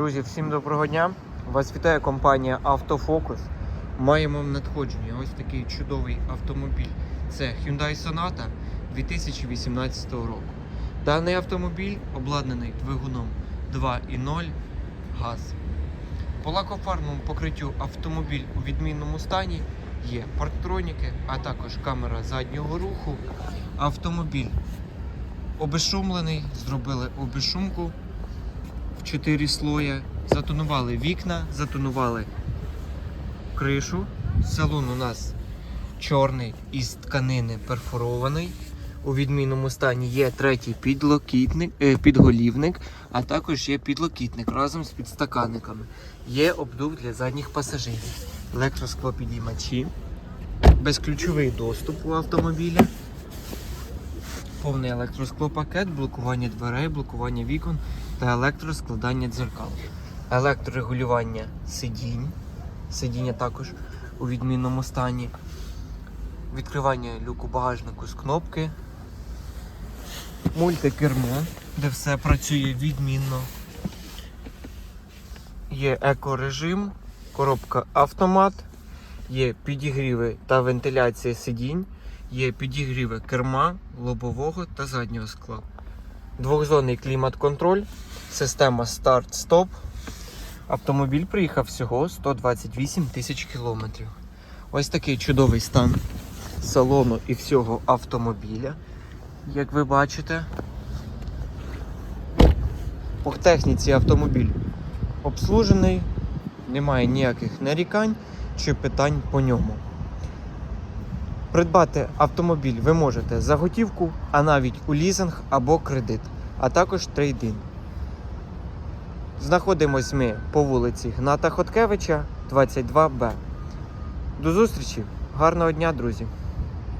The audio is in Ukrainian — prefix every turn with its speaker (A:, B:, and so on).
A: Друзі, всім доброго дня! Вас вітає компанія Автофокус. Маємо в надходженні ось такий чудовий автомобіль. Це Hyundai Sonata 2018 року. Даний автомобіль обладнаний двигуном 2.0 газ. По лакофарбовому покриттю автомобіль у відмінному стані є парктроніки, а також камера заднього руху. Автомобіль обезшумлений, зробили обезшумку в 4 слоя, затонували вікна, затонували кришу. Салон у нас чорний із тканини перфорований. У відмінному стані є третій підлокітник, е, підголівник, а також є підлокітник разом з підстаканниками. Є обдув для задніх пасажирів, електросклопідіймачі, безключовий доступ у автомобіля, повний електросклопакет, блокування дверей, блокування вікон та електроскладання дзеркал. Електрорегулювання сидінь. Сидіння також у відмінному стані. Відкривання люку багажнику з кнопки. Мультикермо, де все працює відмінно. Є екорежим, коробка автомат, є підігріви та вентиляція сидінь, є підігріви керма, лобового та заднього скла. Двохзонний клімат-контроль, система старт-стоп. Автомобіль приїхав всього 128 тисяч кілометрів. Ось такий чудовий стан салону і всього автомобіля, як ви бачите. По техніці автомобіль обслужений, немає ніяких нарікань чи питань по ньому. Придбати автомобіль ви можете за готівку, а навіть у лізинг або кредит, а також трейдин. Знаходимось ми по вулиці Гната Хоткевича, 22Б. До зустрічі! Гарного дня, друзі!